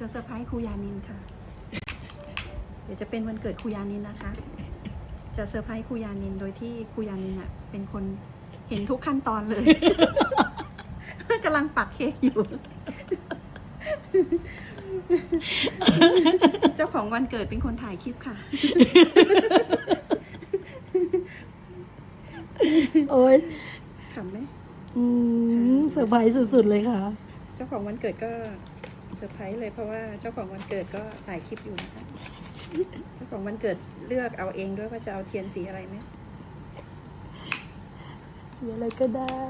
จะเซอร์ไพรส์ครูยานินค่ะ เดี๋ยวจะเป็นวันเกิดครูยานินนะคะ จะเซอร์ไพรส์ครูยานินโดยที่ครูยานินอะ เป็นคนเห็นทุกขั้นตอนเลยกำลังปักเค้กอยู่ เจ้าของวันเกิดเป็นคนถ่ายคลิปค่ะ โอ้ยขำไหมอืมเซอร์ไพรส์สุดๆเลยค่ะ เจ้าของวันเกิดก็ เซอร์ไพรส์เลยเพราะว่าเจ้าของวันเกิดก็ถ่ายคลิปอยู่นะคะ เจ้าของวันเกิดเลือกเอาเองด้วยว่าจะเอาเทียนสีอะไรไหมเสียอะไรก็ได้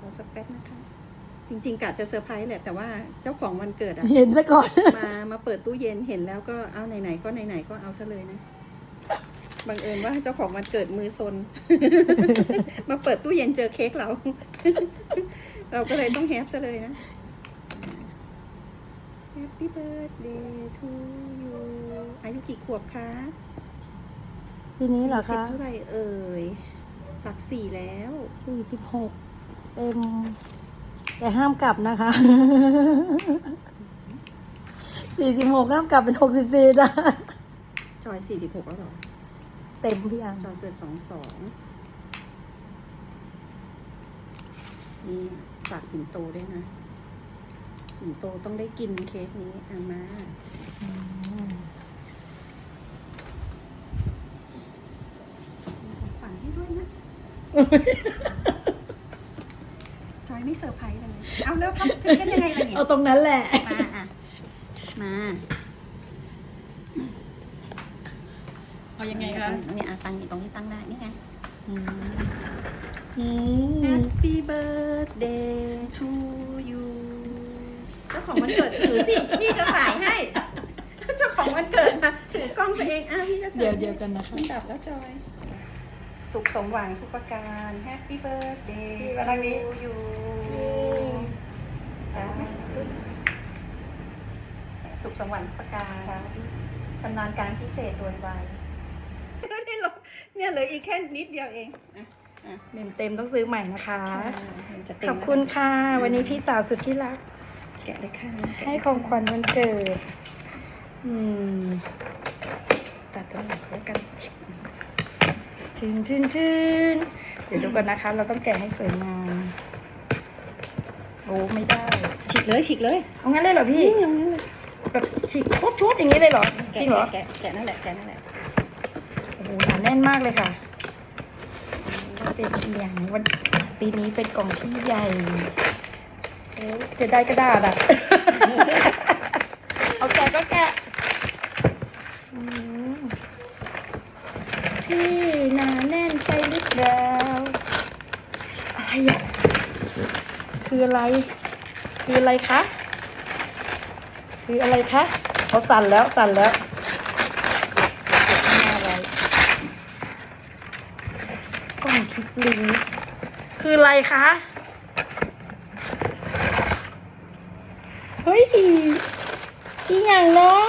รอสักแป๊บนะคะ จริงๆกะจะเซอร์ไพรส์แหละแต่ว่าเจ้าของวันเกิดอะเห็นซะก่อน มามาเปิดตู้เย็นเห็นแล้วก็เอาไหนๆก็ไหนๆก็เอาซะเลยนะบังเอิญว่าเจ้าของวันเกิดมือซน มาเปิดตู้เย็นเจอเค้กเรา เราก็เลยต้องแฮปซะเลยนะ Happy birthday to you อายุกี่ขวบคะทีนี้เหรอสิบคะเท่าไหร่เอ่ยฝักสี่แล้วสี่สิบหกเต็มแต่ห้ามกลับนะคะสี่สิบหกห้ามกลับเป็นหกสิบสี่นะจอยสี่สิบหกแล้วเหรอ เต็มพี่อังจอยเกิดสองสองนี่ฝากถึงโตด้วยนะถึงโตต้องได้กินเค้กนี้อามาอืมของฝันให้ด้วยนะจอยไม่เซอร์ไพรส์เลย เอาแล้วทำถึงกันยังไงล่ะเนี่ยเอาตรงนั้นแหละ มาอะ มาเอายังไงคะเนี่ยอะตั้งอยู่ตรงนี้ตั้งได้นี่ไงอืมอืม Happy birthday ของวันเกิดถือสิพี่จะถ่ายให้เจ้าของวันเกิดมาถือกล้องตัวเองอะพี่จะถ่ายเดี๋ยวเดี๋ยวกันนะคะมันดับแล้วจอย สุขสมหวังทุกประการ Happy birthday พี่มาทางนี้ to you อะสุขสมหวังทุกประการชำนาญการพิเศษโดยไวนี่เหรอเนี่ยเหลืออีกแค่นิดเดียวเองอะอะเมมเต็มต้องซื้อใหม่นะคะมันจะเต็มขอบคุณค่ะ วันนี้พี่สาวสุดที่รักแกะเลยค่ะแกะให้ของขวัญวันเกิด อืม ตัดตรงไหนแล้วกันทึนทึนทึนเดี๋ยวดูก่อนนะคะ เราต้องแกะให้สวยงามโอ้ไม่ได้ ฉีกเลยฉีกเลยเอางั้นเลยเหรอพี่อย่างนั้นเลยแบบฉีกชุดชุดอย่างนี้เลยเหรอจแกะริงเหรอแกะแกะนั่นแหละแกะนั่นแหละโอ้โหหนาแน่นมากเลยค่ะเป็นอย่างวันปีนี้เป็นกล่องที่ใหญ่โอ้ จะได้กระดาษอะ เอาแกะก็แกะอืมพี่หนาแน่นไปหรือเปล่าอะไรอะ คืออะไร คืออะไรคะ คืออะไรคะเขาสั่นแล้วสั่นแล้วเก็บข้างหน้าไว้กล่องคลิปลิงก์คืออะไรคะ เฮ้ยอีหยังเนาะ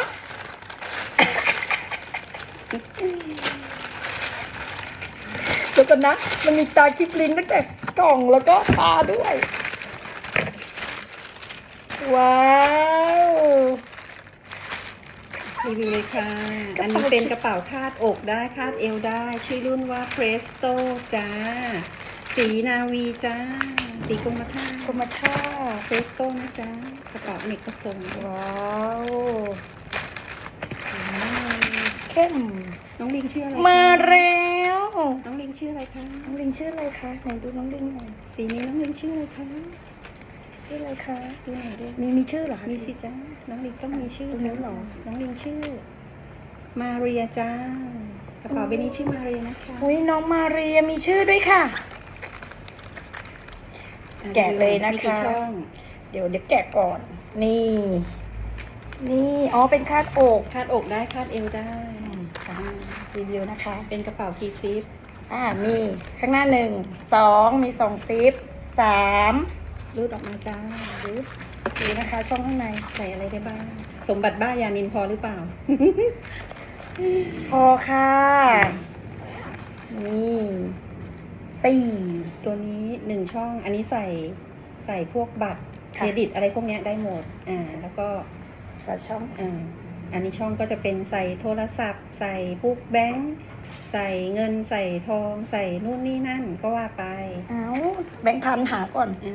เดี๋ยวกันนะมันมีตาคลิปลิงก์ตั้งแต่กล่องแล้วก็ตาด้วย ว้าวรีวิวเลยค่ะ อันนี้เป็นกระเป๋าคาดอกได้คาดเอวได้ ชื่อรุ่นว่า Presto จ้า สีนาวีจ้า สีกรมท่ากรมท่า Presto นะจ้ากระเป๋าอเนกประสงค์ว้าวสีเข้มน้องลิงชื่ออะไรคะมาแล้วน้องลิงชื่ออะไรคะน้องลิงชื่ออะไรคะไหนดูน้องลิงหน่อยสีนี้น้องลิงชื่ออะไรคะชื่ออะไรคะดูหน่อยดิมีมีชื่อเหรอคะมีสิจ้าน้องลิงต้องมีชื่อตรงนี้จ้าเหรอน้องลิงชื่อ มาเรียจ้ากระเป๋าใบนี้ชื่อมาเรียนะคะอุ้ยน้องมาเรียมีชื่อด้วยค่ะ แกะเลยนะคะมีกี่ช่องเดี๋ยวเดี๋ยวแกะก่อน นี่ นี่อ๋อเป็นคาดอกคาดอกได้คาดเอวได้อืมค่ะรีวิวนะคะ เป็นกระเป๋ากี่ซิปอ่ามีข้างหน้าหนึ่งสองมีสองซิปสามรูดออกมาจ้ารูดดูนะคะ ช่องข้างในใส่อะไรได้บ้าง สมบัติบ้ายานินพอหรือเปล่า พอค่ะ นี่ สี่ตัวนี้หนึ่งช่อง อันนี้ใส่ใส่พวกบัตรเครดิตอะไรพวกเนี้ยได้หมด อ่า แล้วก็ฝาช่องอ่าอันนี้ช่องก็จะเป็นใส่โทรศัพท์ ใส่ปุ๊กแบงค์ใส่เงินใส่ทอง ใส่นู่นนี่นั่นก็ว่าไป เอาแบงค์พันหาก่อน อ่า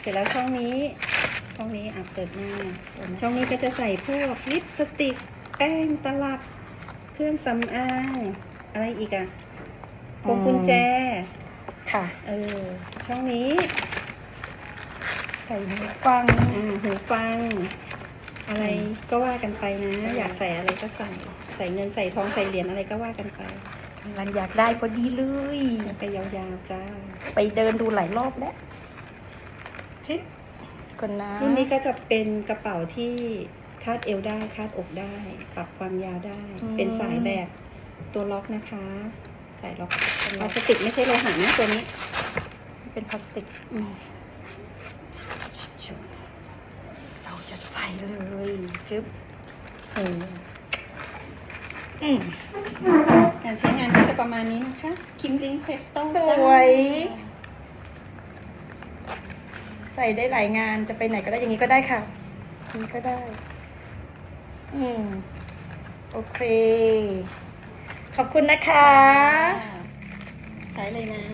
เสร็จแล้วช่องนี้ ช่องนี้อะเปิดมาช่องนี้ก็จะใส่พวกลิปสติก แป้งตลับ เครื่องสำอาง อะไรอีกอะ พวงกุญแจ ค่ะ เออช่องนี้ ใส่หูฟังอ่าหูฟัง อะไรก็ว่ากันไปนะ อยากใส่อะไรก็ใส่ ใส่เงินใส่ทองใส่เหรียญอะไรก็ว่ากันไปกำลังอยากได้พอดีเลยใส่ไปยาวๆจ้า ไปเดินดูหลายรอบแล้วชิก่อนนะรุ่นนี้ก็จะเป็นกระเป๋าที่คาดเอวได้คาดอกได้ ปรับความยาวได้ เป็นสายแบบตัวล็อกนะคะ สายล็อกพลาสติกไม่ใช่โลหะนะตัวนี้ เป็นพลาสติกอืมเราจะใส่เลยจึ๊บเอออืมการใช้งานก็จะประมาณนี้นะคะ คิมลิงเพสโต้สวย ใส่ได้หลายงานจะไปไหนก็ได้อย่างนี้ก็ได้ค่ะอย่างนี้ก็ได้ อืม โอเค ขอบคุณนะคะ ใช้เลยนะ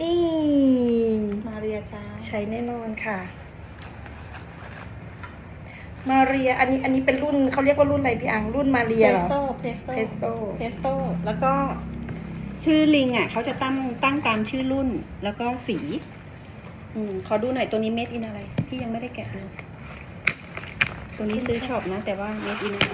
นี่ มาเรียจ้าใช้แน่นอนค่ะ มาเรีย อันนี้อันนี้เป็นรุ่นเขาเรียกว่ารุ่นอะไรพี่อังรุ่นมาเรีเพยเหรสอ โต้เพสโต้เพสโต้ เพสโต้แล้วก็ชื่อลิงอะเขาจะตั้งตั้งตามชื่อรุ่นแล้วก็สี อืมขอดูหน่อยตัวนี้เม็ดอินอะไร พี่ยังไม่ได้แกะดูตัวนี้ซื้อช็อปนะ แต่ว่าเม็ดอินอะไร